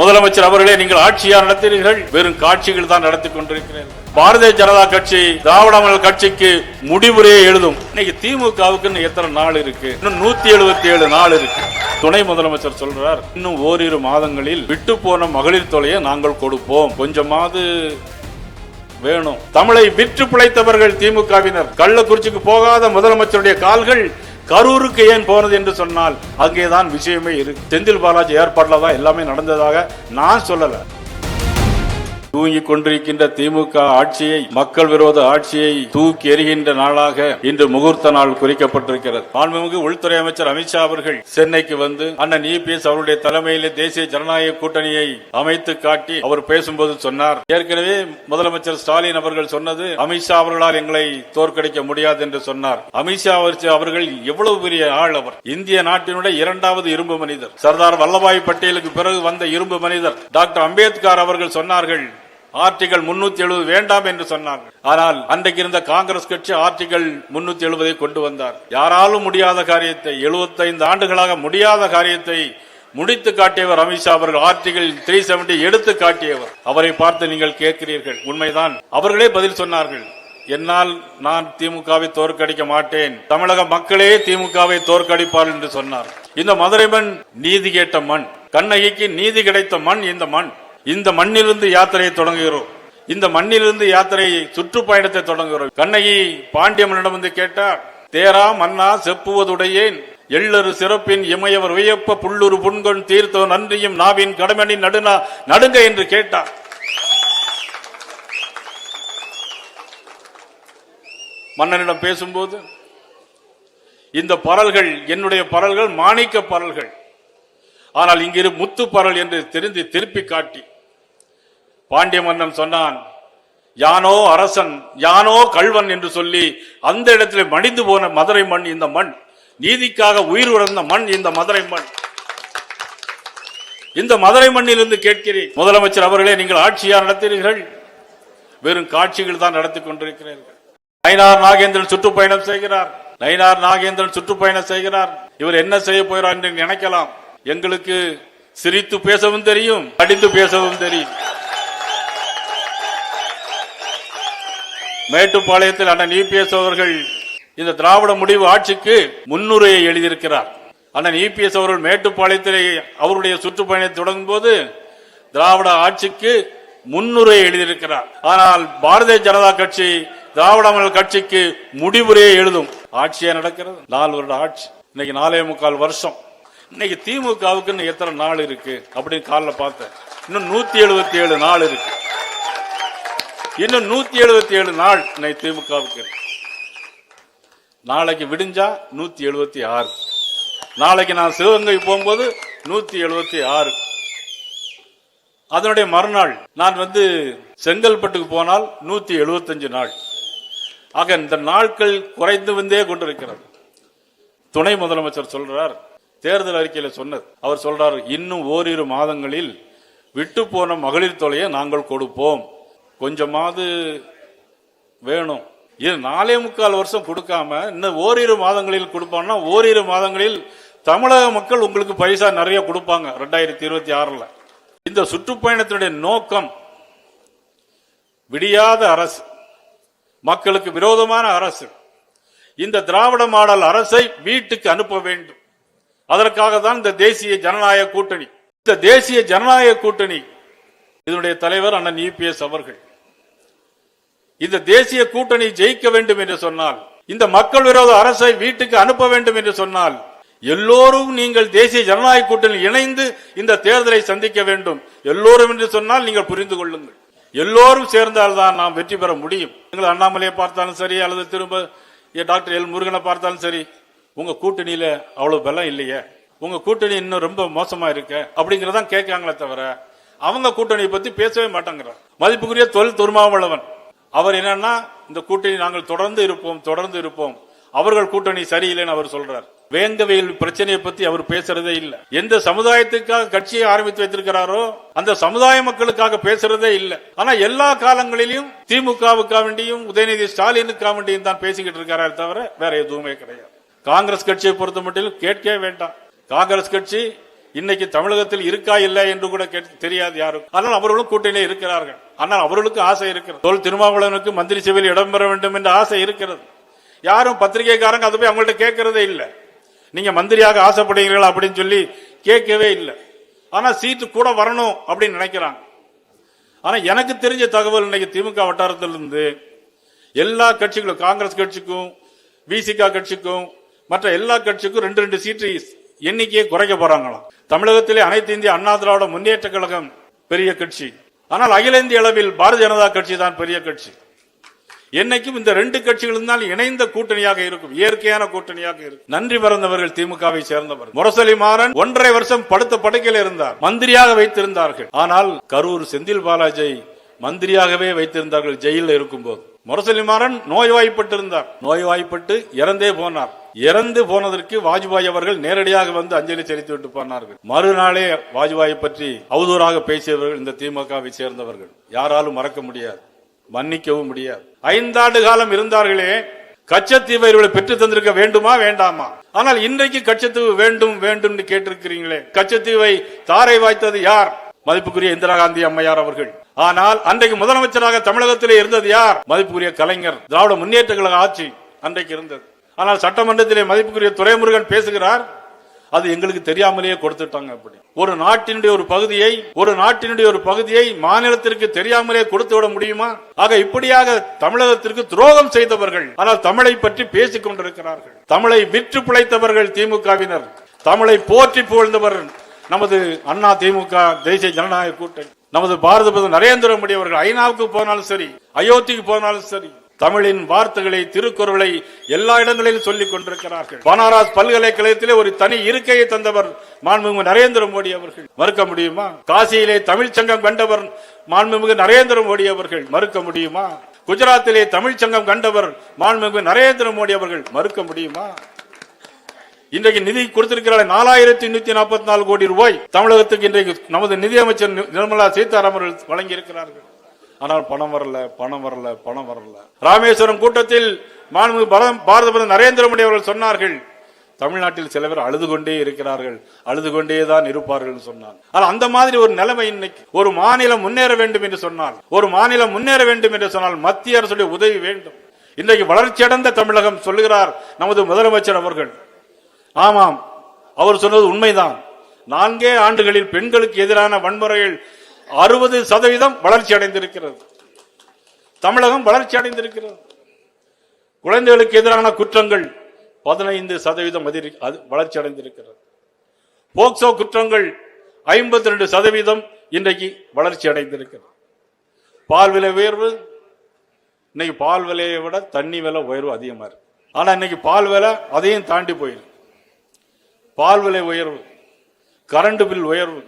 முதலமைச்சர் அவர்களே நீங்கள் ஆட்சியா நடத்தினீர்கள். வெறும் காட்சிகள் தான் நடத்தி கொண்டிருக்கிறீர்கள் பாரதிய ஜனதா கட்சி திராவிட மாடல் கட்சிக்கு முடிவுரையை எழுதும். இன்னைக்கு திமுகவுக்கு எத்தனை நாள் இருக்கு? இன்னும் நூத்தி எழுபத்தி ஏழு நாள் இருக்கு. துணை முதலமைச்சர் சொல்றார் இன்னும் ஓரிரு மாதங்களில் விட்டு போன மகளிர் தொலையை நாங்கள் கொடுப்போம். கொஞ்சமாவது வேணும். தமிழை விற்று பிழைத்தவர்கள் திமுகவினர். கள்ளக்குறிச்சிக்கு போகாத முதலமைச்சருடைய கால்கள் கரூருக்கு ஏன் போனது என்று சொன்னால் அங்கேதான் விஷயமே இருக்கு செந்தில் பாலாஜி ஏற்பாட்டில் தான் எல்லாமே நடந்ததாக நான் சொல்லல. தூங்கிக் கொண்டிருக்கின்ற திமுக ஆட்சியை மக்கள் விரோத ஆட்சியை தூக்கி எறிகின்ற நாளாக இன்று முகூர்த்த நாள் குறிக்கப்பட்டிருக்கிறது. மாண்புமிகு உள்துறை அமைச்சர் அமித்ஷா அவர்கள் சென்னைக்கு வந்து அண்ணன் இபிஎஸ் அவருடைய தலைமையிலே தேசிய ஜனநாயக கூட்டணியை அமைத்து காட்டி அவர் பேசும்போது சொன்னார். ஏற்கனவே முதலமைச்சர் ஸ்டாலின் அவர்கள் சொன்னது அமித்ஷா அவர்களால் எங்களை தோற்கடிக்க முடியாது என்று சொன்னார். அமித்ஷா அவர்கள் எவ்வளவு பெரிய ஆள் அவர். இந்திய நாட்டினுடைய இரண்டாவது இரும்பு மனிதர். சர்தார் வல்லபாய் பட்டேலுக்கு பிறகு வந்த இரும்பு மனிதர். டாக்டர் அம்பேத்கர் அவர்கள் சொன்னார்கள் ஆர்டிகல் முன்னூத்தி எழுபது வேண்டாம் என்று சொன்னார்கள். ஆனால் அன்றைக்கு இருந்த காங்கிரஸ் கட்சி ஆர்டிகல் முன்னூத்தி எழுபதை கொண்டு வந்தார். யாராலும் முடியாத காரியத்தை 75 ஆண்டுகளாக முடியாத காரியத்தை முடித்து காட்டியவர் அமித்ஷா அவர்கள் ஆர்டிகல் த்ரீ செவன்டி எடுத்து காட்டியவர். அவரை பார்த்து நீங்கள் கேட்கிறீர்கள். உண்மைதான். அவர்களே பதில் சொன்னார்கள். என்னால் நான் திமுகவை தோற்கடிக்க மாட்டேன். தமிழக மக்களே திமுகவை தோற்கடிப்பார் என்று சொன்னார். இந்த மதுரை மண் நீதி கேட்ட மண் கண்ணகிக்கு நீதி கிடைத்த மண் இந்த மண். இந்த மண்ணிலிருந்து யாத்திரையை தொடங்குகிறோம். இந்த மண்ணிலிருந்து யாத்திரையை சுற்றுப்பயணத்தை தொடங்குகிறோம். கண்ணகி பாண்டியமனிடம் வந்து கேட்டார் தேரா மன்னா செப்புவதுடையேன். எள்ளரு சிறப்பின் இமையவர் வியப்ப புல்லுரு புண்கொண் தீர்த்தோ நன்றியும் நாவின் கடமணி நடுனா நடுங்க என்று கேட்டார். மன்னனிடம் பேசும்போது இந்த பரல்கள் என்னுடைய பரல்கள் மாணிக்க பரல்கள் ஆனால் இங்கிரு முத்து பரல் என்று தெரிந்து திருப்பி காட்டி பாண்டிய மன்னன் சொன்னான் யானோ அரசன் யானோ கள்வன் என்று சொல்லி அந்த இடத்துல மடிந்து போன மதுரை மண் இந்த மண். நீதிக்காக உயிர் உறந்த மண் இந்த மதுரை மண். இந்த மதுரை மண்ணிலிருந்து கேட்கிறேன். முதலமைச்சர் அவர்களே நீங்கள் ஆட்சியா நடத்துகிறீர்கள் வெறும் காட்சிகள் தான் நடத்தி கொண்டிருக்கிறீர்கள். நயினார் நாகேந்திரன் சுற்றுப்பயணம் செய்கிறார். நயினார் நாகேந்திரன் சுற்றுப்பயணம் செய்கிறார். இவர் என்ன செய்ய போகிறார் என்று நினைக்கலாம். எங்களுக்கு சிரித்து பேசவும் தெரியும் அடித்து பேசவும் தெரியும். மேட்டுப்பாளையத்தில் அண்ணன் இபிஎஸ் அவர்கள் இந்த திராவிட முடிவு ஆட்சிக்கு முன்னுரையை எழுதியிருக்கிறார். அண்ணன் இபிஎஸ் அவர்கள் மேட்டுப்பாளையத்தில் அவருடைய சுற்றுப்பயணத்தை தொடங்கும் போது திராவிட ஆட்சிக்கு முன்னுரையை எழுதியிருக்கிறார். ஆனால் பாரதிய ஜனதா கட்சி திராவிட மாடல் கட்சிக்கு முடிவுரையை எழுதும். ஆட்சியா நடக்கிறது? நாலு வருட ஆட்சி. இன்னைக்கு நாலே முக்கால் வருஷம். இன்னைக்கு திமுகவுக்குன்னு எத்தனை நாள் இருக்கு? அப்படின்னு காலில் பார்த்தேன். இன்னும் நூத்தி எழுபத்தி ஏழு நாள் இருக்கு. இன்னும் நூத்தி எழுபத்தி ஏழு நாள் இன்னைக்கு திமுகவுக்கு. நாளைக்கு விடிஞ்சா நூத்தி எழுபத்தி ஆறு. நாளைக்கு நான் சிவகங்கை போகும்போது நூத்தி எழுபத்தி ஆறு. அதனுடைய மறுநாள் நான் வந்து செங்கல்பட்டுக்கு போனால் நூத்தி எழுபத்தஞ்சு நாள். ஆக இந்த நாட்கள் குறைந்து வந்தே கொண்டிருக்கிறது. துணை முதலமைச்சர் சொல்றார் தேர்தல் அறிக்கையில சொன்னது அவர் சொல்றார் இன்னும் ஓரிரு மாதங்களில் விட்டு போன மகளிர் தொலையை நாங்கள் கொடுப்போம். கொஞ்சமாவது வேணும். இது நாலே முக்கால் வருஷம் கொடுக்காம இன்னும் ஓரிரு மாதங்களில் கொடுப்பாங்கன்னா ஓரிரு மாதங்களில் தமிழக மக்கள் உங்களுக்கு பைசா நிறைய கொடுப்பாங்க ரெண்டாயிரத்தி இருபத்தி ஆறில். இந்த சுற்றுப்பயணத்தினுடைய நோக்கம் விடியாத அரசு மக்களுக்கு விரோதமான அரசு. இந்த திராவிட மாடல் அரசை வீட்டுக்கு அனுப்ப வேண்டும். அதற்காக தான் இந்த தேசிய ஜனநாயக கூட்டணி. இந்த தேசிய ஜனநாயக கூட்டணி. இதனுடைய தலைவர் அண்ணன் இபிஎஸ் அவர்கள். இந்த தேசிய கூட்டணி ஜெயிக்க வேண்டும் என்று சொன்னால் இந்த மக்கள் விரோத அரசை வீட்டுக்கு அனுப்ப வேண்டும் என்று சொன்னால் எல்லோரும் நீங்கள் தேசிய ஜனநாயக கூட்டணி இணைந்து இந்த தேர்தலை சந்திக்க வேண்டும். எல்லோரும் என்று சொன்னால் நீங்கள் புரிந்து கொள்ளுங்கள். எல்லோரும் சேர்ந்தால்தான் நாம் வெற்றி பெற முடியும். நீங்கள் அண்ணாமலையை பார்த்தாலும் சரி அல்லது திரும்ப ஏ, டாக்டர் எல் முருகனை பார்த்தாலும் சரி உங்க கூட்டணியில அவ்வளவு பலம் இல்லையே. உங்க கூட்டணி இன்னும் ரொம்ப மோசமா இருக்கு அப்படிங்கறதான் கேட்காங்களே தவிர அவங்க கூட்டணியை பத்தி பேசவே மாட்டாங்கிறார். மதிப்புக்குரிய தொழில் துருமாவளவன். அவர் என்னன்னா இந்த கூட்டணி நாங்கள் தொடர்ந்து இருப்போம் தொடர்ந்து இருப்போம். அவர்கள் கூட்டணி சரியில்லைன்னு அவர் சொல்றார். வேங்கவையில் பிரச்சனையை பத்தி அவர் பேசுறதே இல்லை. எந்த சமுதாயத்துக்காக கட்சியை ஆரம்பித்து வைத்திருக்கிறாரோ அந்த சமுதாய மக்களுக்காக பேசுறதே இல்லை. ஆனா எல்லா காலங்களிலும் திமுகவுக்கா வேண்டியும் உதயநிதி ஸ்டாலினுக்கா வேண்டியும் தான் பேசிக்கிட்டு இருக்காரே தவிர வேற எதுவுமே கிடையாது. காங்கிரஸ் கட்சியை பொறுத்த மட்டும் கேட்கவே வேண்டாம். காங்கிரஸ் கட்சி இன்னைக்கு தமிழகத்தில் இருக்கா இல்லை என்று கூட தெரியாது யாரும். ஆனால் அவர்களும் கூட்டணியிலே இருக்கிறார்கள். ஆனால் அவர்களுக்கு ஆசை இருக்கிறது. தோல் திருமாவளவனுக்கு மந்திரி சபையில் இடம்பெற வேண்டும் என்ற ஆசை இருக்கிறது. யாரும் பத்திரிகைக்காரங்க அதை போய் அவங்கள்ட்ட கேட்கறதே இல்லை. நீங்க மந்திரியாக ஆசைப்படுகிறீர்களா அப்படின்னு சொல்லி கேட்கவே இல்லை. ஆனா சீட்டு கூட வரணும் அப்படின்னு நினைக்கிறாங்க. ஆனா எனக்கு தெரிஞ்ச தகவல் இன்னைக்கு திமுக வட்டாரத்திலிருந்து எல்லா கட்சிகளும் காங்கிரஸ் கட்சிக்கும் விசிகா கட்சிக்கும் மற்ற எல்லா கட்சிக்கும் ரெண்டு ரெண்டு சீட்டு எண்ணிக்கையை குறைக்க போறாங்களாம். தமிழகத்திலே அனைத்து இந்திய அண்ணா திராவிட முன்னேற்ற கழகம் பெரிய கட்சி. ஆனால் அகில இந்திய அளவில் பாரதிய ஜனதா கட்சி தான் பெரிய கட்சி. என்னைக்கும் இந்த ரெண்டு கட்சிகளும் தான் இணைந்த கூட்டணியாக இருக்கும். இயற்கையான கூட்டணியாக இருக்கும். நன்றி மறந்தவர்கள் திமுகவை சேர்ந்தவர். முரசொலி மாறன் ஒன்றரை வருஷம் படுத்த படுக்கையில் இருந்தார். மந்திரியாக வைத்திருந்தார்கள். ஆனால் கரூர் செந்தில் பாலாஜி மந்திரியாகவே வைத்திருந்தார்கள். ஜெயிலில் இருக்கும்போது. முரசொலி மாறன் நோய்வாய்ப்பட்டிருந்தார். நோய்வாய்ப்பட்டு இறந்தே போனார். இறந்து போனதற்கு வாஜ்பாய் அவர்கள் நேரடியாக வந்து அஞ்சலி செலுத்தி விட்டு போனார்கள். மறுநாளே வாஜ்பாயை பற்றி அவதூறாக பேசியவர்கள் இந்த திமுகவை சேர்ந்தவர்கள். யாராலும் மறக்க முடியாது மன்னிக்கவும் முடியாது. ஐந்தாண்டு காலம் இருந்தார்களே கச்சத்தீவை இவர்களை பெற்று தந்திருக்க வேண்டுமா வேண்டாமா? ஆனால் இன்றைக்கு கச்சத்தீவு வேண்டும் வேண்டும் கேட்டிருக்கிறீங்களே. கச்சத்தீவை தாரை வாய்த்தது யார்? மதிப்புக்குரிய இந்திரா காந்தி அம்மையார் அவர்கள். ஆனால் அன்றைக்கு முதலமைச்சராக தமிழகத்திலே இருந்தது யார்? மதிப்புக்குரிய கலைஞர் திராவிட முன்னேற்ற கழக ஆட்சி அன்றைக்கு இருந்தது. ஆனால் சட்டமன்றத்திலே மதிப்புக்குரிய துறைமுருகன் பேசுகிறார் அது எங்களுக்கு தெரியாமலேயே கொடுத்துட்டாங்க அப்படி. ஒரு நாட்டினுடைய ஒரு பகுதியை ஒரு நாட்டினுடைய ஒரு பகுதியை மாநிலத்திற்கு தெரியாமலே கொடுத்து விட முடியுமா? ஆக இப்படியாக தமிழகத்திற்கு துரோகம் செய்தவர்கள் ஆனால் தமிழை பற்றி பேசிக் கொண்டிருக்கிறார்கள். தமிழை விற்று பிழைத்தவர்கள் திமுகவினர் தமிழை போற்றி புகழ்ந்தவர் நமது அண்ணா திமுக தேசிய ஜனநாயக கூட்டணி நமது பாரத பிரதமர் நரேந்திர மோடி அவர்கள் ஐநாவுக்கு போனாலும் சரி அயோத்திக்கு போனாலும் சரி தமிழின் வார்த்தைகளை திருக்குறளை எல்லா இடங்களிலும் சொல்லிக் கொண்டிருக்கிறார்கள். பனாரஸ் பல்கலைக்கழகத்திலே ஒரு தனி இருக்கையை தந்தவர் மாண்புமிகு நரேந்திர மோடி அவர்கள். மறுக்க முடியுமா? காசியிலே தமிழ் சங்கம் கண்டவர் மாண்புமிகு நரேந்திர மோடி அவர்கள். மறுக்க முடியுமா? குஜராத்திலே தமிழ் சங்கம் கண்டவர் மாண்புமிகு நரேந்திர மோடி அவர்கள். மறுக்க முடியுமா? இன்றைக்கு நிதி கொடுத்திருக்கிறார் நாலாயிரத்தி நூத்தி நாற்பத்தி நாலு கோடி ரூபாய். தமிழகத்துக்கு இன்றைக்கு நமது நிதியமைச்சர் நிர்மலா சீதாராமன் வழங்கியிருக்கிறார்கள். வழங்கி இருக்கிறார்கள் ஆனால் பணம் வரல பணம் வரல பணம் வரல. ராமேஸ்வரம் கூட்டத்தில் மாண்புமிகு பாரத பிரதமர் நரேந்திர மோடி அவர்கள் சொன்னார்கள் தமிழ்நாட்டில் சில பேர் அழுது கொண்டே இருக்கிறார்கள் அழுது கொண்டே தான் இருப்பார்கள் சொன்னார் ஆனால் அந்த மாதிரி ஒரு நிலைமை இன்னைக்கு ஒரு மாநிலம் முன்னேற வேண்டும் என்று சொன்னால் ஒரு மாநிலம் முன்னேற வேண்டும் என்று சொன்னால் மத்திய அரசுடைய உதவி வேண்டும். இன்றைக்கு வளர்ச்சியடைந்த தமிழகம் சொல்லுகிறார் நமது முதலமைச்சர் அவர்கள். ஆமாம் அவர் சொன்னது உண்மைதான். நான்கே ஆண்டுகளில் பெண்களுக்கு எதிரான வன்முறைகள் அறுபது சதவீதம் வளர்ச்சி அடைந்திருக்கிறது. தமிழகம் வளர்ச்சி அடைந்திருக்கிறது. குழந்தைகளுக்கு எதிரான குற்றங்கள் பதினைந்து சதவீதம் அது வளர்ச்சி அடைந்திருக்கிறது. போக்சோ குற்றங்கள் ஐம்பத்தி ரெண்டு சதவீதம் இன்றைக்கு வளர்ச்சி அடைந்திருக்கிறது. பால் விலை உயர்வு இன்னைக்கு பால் விலையை விட தண்ணி விலை உயர்வு அதிகமாக இருக்கு. ஆனால் இன்னைக்கு பால் விலை அதையும் தாண்டி போயிருக்கு. பால் விலை உயர்வு கரண்ட் பில் உயர்வு.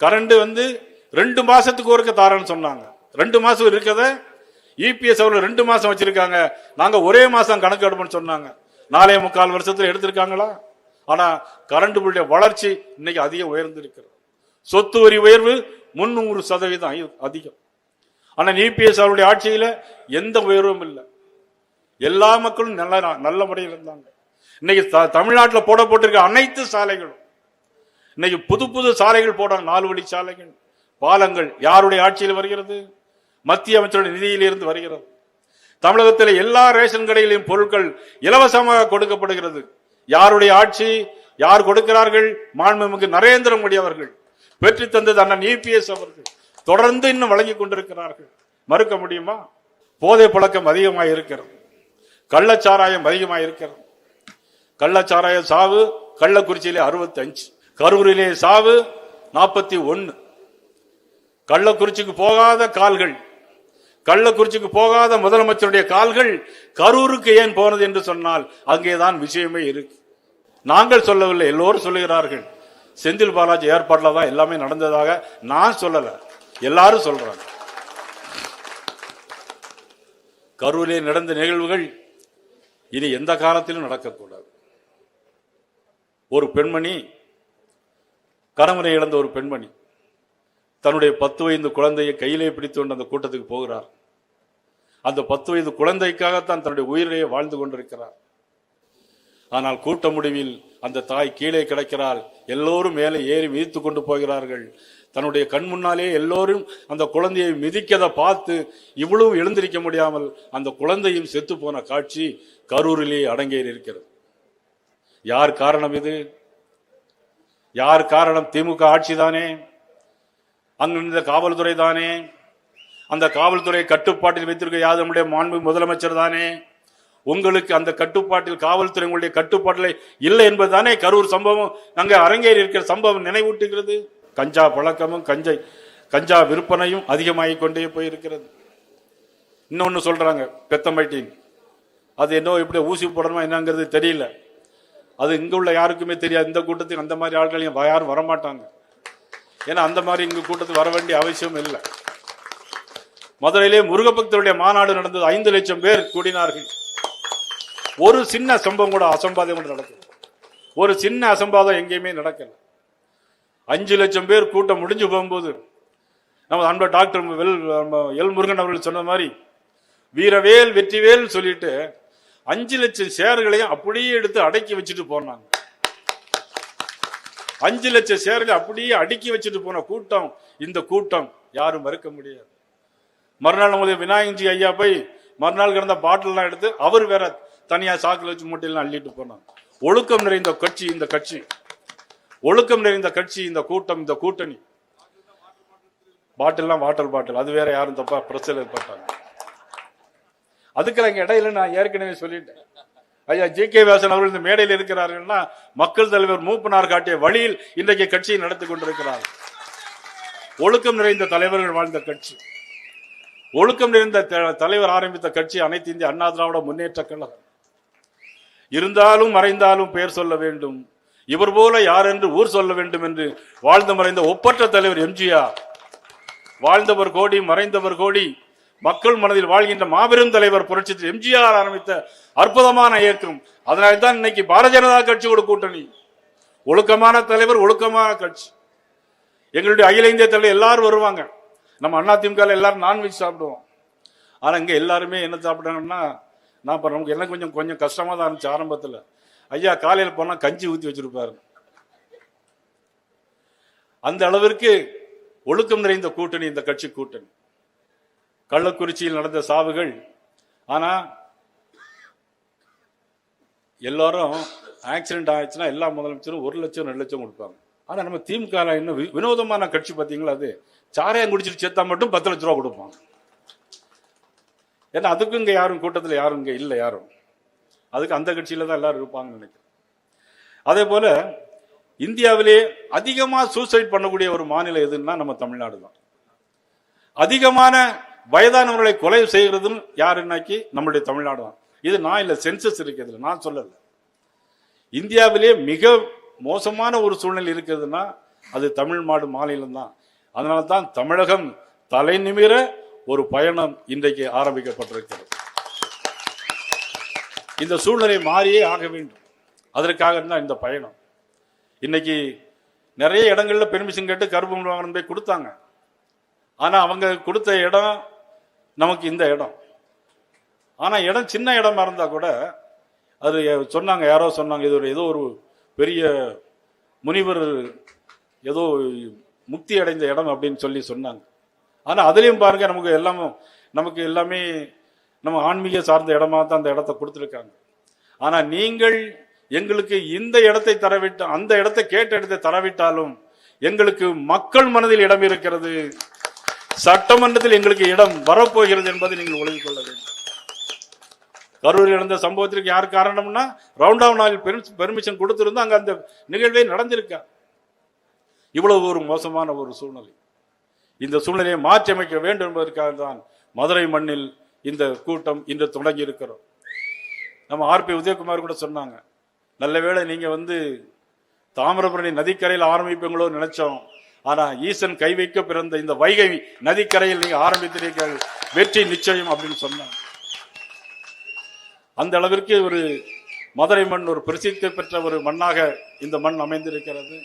கரண்ட் வந்து ரெண்டு மாசத்துக்கு ஒருக்க தாரன்னு சொன்னாங்க. ரெண்டு மாசம் இருக்கத இபிஎஸ் அவர்கள் ரெண்டு மாசம் வச்சிருக்காங்க. நாங்க ஒரே மாசம் கணக்கு எடுப்போம்னு சொன்னாங்க. நாலே முக்கால் வருஷத்துல எடுத்திருக்காங்களா? ஆனா கரண்ட் பில்லுடைய வளர்ச்சி இன்னைக்கு அதிகம் உயர்ந்திருக்கிறது. சொத்து வரி உயர்வு முன்னூறு சதவீதம் அதிகம். ஆனா இபிஎஸ் அவருடைய ஆட்சியில எந்த உயர்வும் இல்லை. எல்லா மக்களும் நல்ல நல்ல முறையில் இருந்தாங்க. இன்னைக்கு த- போட போடப்பட்டிருக்க அனைத்து சாலைகளும் இன்னைக்கு புது புது சாலைகள் போடுறாங்க. நாலு வழி சாலைகள். பாலங்கள் யாருடைய ஆட்சியில் வருகிறது? மத்திய அமைச்சருடைய நிதியிலிருந்து வருகிறது. தமிழகத்தில் எல்லா ரேஷன் கடையிலும் பொருட்கள் இலவசமாக கொடுக்கப்படுகிறது. யாருடைய ஆட்சி யார் கொடுக்கிறார்கள்? மாண்புமிகு நரேந்திர மோடி அவர்கள் பெற்று தந்தது அண்ணன் இபிஎஸ் அவர்கள். தொடர்ந்து இன்னும் வழங்கிக் கொண்டிருக்கிறார்கள். மறுக்க முடியுமா? போதை பழக்கம் அதிகமாக இருக்கிறது. கள்ளச்சாராயம் அதிகமாக இருக்கிறது. கள்ளச்சாராய சாவு கள்ளக்குறிச்சியிலே அறுபத்தி அஞ்சு கரூரிலே சாவு நாற்பத்தி ஒன்று கள்ளக்குறிச்சிக்கு போகாத கால்கள் கள்ளக்குறிச்சிக்கு போகாத முதலமைச்சருடைய கால்கள் கரூருக்கு ஏன் போனது என்று சொன்னால் அங்கேதான் விஷயமே இருக்கு. நாங்கள் சொல்லவில்லை எல்லோரும் சொல்லுகிறார்கள். செந்தில் பாலாஜி ஏற்பாட்டில் தான் எல்லாமே நடந்ததாக நான் சொல்லல எல்லாரும் சொல்றாங்க. கரூரிலே நடந்த நிகழ்வுகள் இனி எந்த காலத்திலும் நடக்கக்கூடாது. ஒரு பெண்மணி கணவனை இழந்த ஒரு பெண்மணி தன்னுடைய பத்து வயது குழந்தையை கையிலே பிடித்து கொண்டு அந்த கூட்டத்துக்கு போகிறார். அந்த பத்து வயது குழந்தைக்காகத்தான் தன்னுடைய உயிரையே வாழ்ந்து கொண்டிருக்கிறார். ஆனால் கூட்ட முடிவில் அந்த தாய் கீழே கிடக்கிறாள். எல்லோரும் மேலே ஏறி மிதித்து கொண்டு போகிறார்கள். தன்னுடைய கண் முன்னாலே எல்லோரும் அந்த குழந்தையை மிதிக்கதை பார்த்து இவ்வளவு எழுந்திருக்க முடியாமல் அந்த குழந்தையும் செத்து போன காட்சி கரூரிலே அடங்கேறி இருக்கிறது. யார் காரணம் இது? யார் காரணம் திமுக ஆட்சிதானே? அங்கு இருந்த காவல்துறை தானே? அந்த காவல்துறை கட்டுப்பாட்டில் வைத்திருக்க யார் நம்முடைய மாண்பு முதலமைச்சர் தானே? உங்களுக்கு அந்த கட்டுப்பாட்டில் காவல்துறை உங்களுடைய கட்டுப்பாட்டில் இல்லை என்பதுதானே கரூர் சம்பவம்? அங்கே அரங்கேறி இருக்கிற சம்பவம் நினைவூட்டுகிறது. கஞ்சா பழக்கமும் கஞ்சை கஞ்சா விற்பனையும் அதிகமாகி கொண்டே போயிருக்கிறது. இன்னொன்று சொல்கிறாங்க பெத்தம்பட்டின் அது என்ன எப்படி ஊசி போடணுமா என்னங்கிறது தெரியல. அது இங்கே உள்ள யாருக்குமே தெரியாது. இந்த கூட்டத்துக்கு அந்த மாதிரி ஆட்கள் யாரும் வரமாட்டாங்க. ஏன்னா அந்த மாதிரி இங்கு கூட்டத்துக்கு வர வேண்டிய அவசியம் இல்லை. மதுரையிலே முருகபக்தருடைய மாநாடு நடந்தது. ஐந்து லட்சம் பேர் கூடினார்கள். ஒரு சின்ன சம்பவம் கூட அசம்பாதம் கூட நடக்குது ஒரு சின்ன அசம்பாதம் எங்கேயுமே நடக்கல. அஞ்சு லட்சம் பேர் கூட்டம் முடிஞ்சு போகும்போது நம்ம அன்ப டாக்டர் வெல் நம்ம எல் முருகன் அவர்கள் சொன்ன மாதிரி வீரவேல் வெற்றிவேல் சொல்லிட்டு அஞ்சு லட்சம் சேர்களையும் அப்படியே எடுத்து அடக்கி வச்சுட்டு போனாங்க. அஞ்சு லட்சம் சேரில் அப்படியே அடுக்கி வச்சுட்டு போன கூட்டம் இந்த கூட்டம் யாரும் மறுக்க முடியாது. மறுநாள் நம்முடைய விநாயகஞ்சி ஐயா போய் மறுநாள் கிடந்த பாட்டில்லாம் எடுத்து அவர் வேற தனியா சாக்கில் வச்சு மூட்டையெல்லாம் அள்ளிட்டு போனார். ஒழுக்கம் நிறைந்த கட்சி இந்த கட்சி. ஒழுக்கம் நிறைந்த கட்சி இந்த கூட்டம் இந்த கூட்டணி. பாட்டில்லாம் வாட்டர் பாட்டில். அது வேற யாரும் தப்பா பிரச்சனை ஏற்பட்டாங்க அதுக்கு இடையில நான் ஏற்கனவே சொல்லிட்டேன். ஐயா ஜி கே வாசன் அவர்கள் இந்த மேடையில் இருக்கிறார்கள்னா மக்கள் தலைவர் மூப்பனார் காட்டிய வழியில் இன்றைக்கு கட்சியை நடத்தி கொண்டிருக்கிறார். ஒழுக்கம் நிறைந்த தலைவர்கள் வாழ்ந்த கட்சி. ஒழுக்கம் நிறைந்த த- தலைவர் ஆரம்பித்த கட்சி அனைத்து இந்திய அண்ணா திராவிட முன்னேற்ற கழகம். இருந்தாலும் மறைந்தாலும் பெயர் சொல்ல வேண்டும். இவர் போல யார் என்று ஊர் சொல்ல வேண்டும் என்று வாழ்ந்து மறைந்த ஒப்பற்ற தலைவர் எம்ஜிஆர். வாழ்ந்தவர் கோடி மறைந்தவர் கோடி மக்கள் மனதில் வாழ்கின்ற மாபெரும் தலைவர் புரட்சி எம்ஜிஆர் ஆரம்பித்த அற்புதமான இயக்கம். அதனால தான் இன்னைக்கு பாரதிய ஜனதா கட்சியோட கூட்டணி. ஒழுக்கமான தலைவர் ஒழுக்கமான கட்சி. எங்களுடைய அகில இந்திய தலைவர் எல்லாரும் வருவாங்க. நம்ம அண்ணா திமுக எல்லாரும் நான்வெஜ் சாப்பிடுவோம். ஆனால் இங்கே எல்லாருமே என்ன சாப்பிட்டாங்கன்னா நான் இப்போ நமக்கு என்ன கொஞ்சம் கொஞ்சம் கஷ்டமாக தான் இருந்துச்சு ஆரம்பத்தில். ஐயா காலையில் போனால் கஞ்சி ஊற்றி வச்சிருப்பாரு. அந்த அளவிற்கு ஒழுக்கம் நிறைந்த கூட்டணி இந்த கட்சி கூட்டணி. கள்ளக்குறிச்சியில் நடந்த சாவுகள். ஆனா எல்லாரும் ஆக்சிடென்ட் ஆயிடுச்சுன்னா எல்லா முதலமைச்சரும் ஒரு லட்சம் ரெண்டு லட்சம் கொடுப்பாங்க. ஆனா நம்ம திமுக இன்னும் வினோதமான கட்சி பார்த்தீங்களா அது? சாரையம் குடிச்சிட்டு சேர்த்தா மட்டும் பத்து லட்ச ரூபா கொடுப்பாங்க. ஏன்னா அதுக்கும் இங்க யாரும் கூட்டத்தில் யாரும் இங்க இல்லை யாரும். அதுக்கு அந்த கட்சியில தான் எல்லாரும் இருப்பாங்கன்னு நினைக்கிறேன். அதே போல இந்தியாவிலே அதிகமாக சூசைட் பண்ணக்கூடிய ஒரு மாநிலம் எதுன்னா நம்ம தமிழ்நாடு தான். அதிகமான வயதானவர்களை கொலை செய்கிறதும் யாருன்னாக்கி நம்மளுடைய தமிழ்நாடு தான். இது நான் இல்லை சென்சஸ் இருக்கு நான் சொல்லல. இந்தியாவிலே மிக மோசமான ஒரு சூழ்நிலை இருக்கிறதுனா அது தமிழ்நாடு மாநிலம் தான். அதனால தான் தமிழகம் தலை நிமிர ஒரு பயணம் இன்றைக்கு ஆரம்பிக்கப்பட்டிருக்கிறது. இந்த சூழ்நிலை மாறியே ஆக வேண்டும். அதற்காக தான் இந்த பயணம். இன்னைக்கு நிறைய இடங்கள்ல பெர்மிஷன் கேட்டு கருப்பு வாங்கணும் போய் கொடுத்தாங்க. ஆனால் அவங்க கொடுத்த இடம் நமக்கு இந்த இடம். ஆனால் இடம் சின்ன இடமா இருந்தால் கூட அது சொன்னாங்க யாரோ சொன்னாங்க இது ஒரு ஏதோ ஒரு பெரிய முனிவர் ஏதோ முக்தி அடைந்த இடம் அப்படின்னு சொல்லி சொன்னாங்க. ஆனால் அதுலேயும் பாருங்க நமக்கு எல்லாம் நமக்கு எல்லாமே நம்ம ஆன்மீக சார்ந்த இடமா தான் அந்த இடத்த கொடுத்துருக்காங்க. ஆனால் நீங்கள் எங்களுக்கு இந்த இடத்தை தரவிட்டு அந்த இடத்தை கேட்ட இடத்தை தரவிட்டாலும் எங்களுக்கு மக்கள் மனதில் இடம் இருக்கிறது. சட்டமன்றத்தில் எங்களுக்கு இடம் வரப்போகிறது என்பதை நீங்கள் உலகிக் கொள்ள வேண்டும். கரூரில் நடந்த சம்பவத்திற்கு யார் காரணம்னா ரவுண்ட் நாளில் பெர்மிஷன் கொடுத்திருந்தா அங்கே அந்த நிகழ்வே நடந்திருக்கா? இவ்வளவு ஒரு மோசமான ஒரு சூழ்நிலை. இந்த சூழ்நிலையை மாற்றி அமைக்க வேண்டும் என்பதற்காக தான் மதுரை மண்ணில் இந்த கூட்டம் இன்று தொடங்கி இருக்கிறோம். நம்ம ஆர்பி உதயகுமார் கூட சொன்னாங்க நல்ல வேளை நீங்கள் வந்து தாமிரபரணி நதிக்கரையில் ஆரம்பிப்பீங்களோ நினைச்சோம். ஆனா ஈசன் கை வைக்க பிறந்த இந்த வைகை நதிக்கரையில் நீங்க ஆரம்பித்திருக்கீர்கள். வெற்றி நிச்சயம் அப்படின்னு சொன்னாங்க அந்த அளவிற்கு ஒரு மதுரை மண் ஒரு பிரசித்தி பெற்ற ஒரு மண்ணாக இந்த மண் அமைந்திருக்கிறது.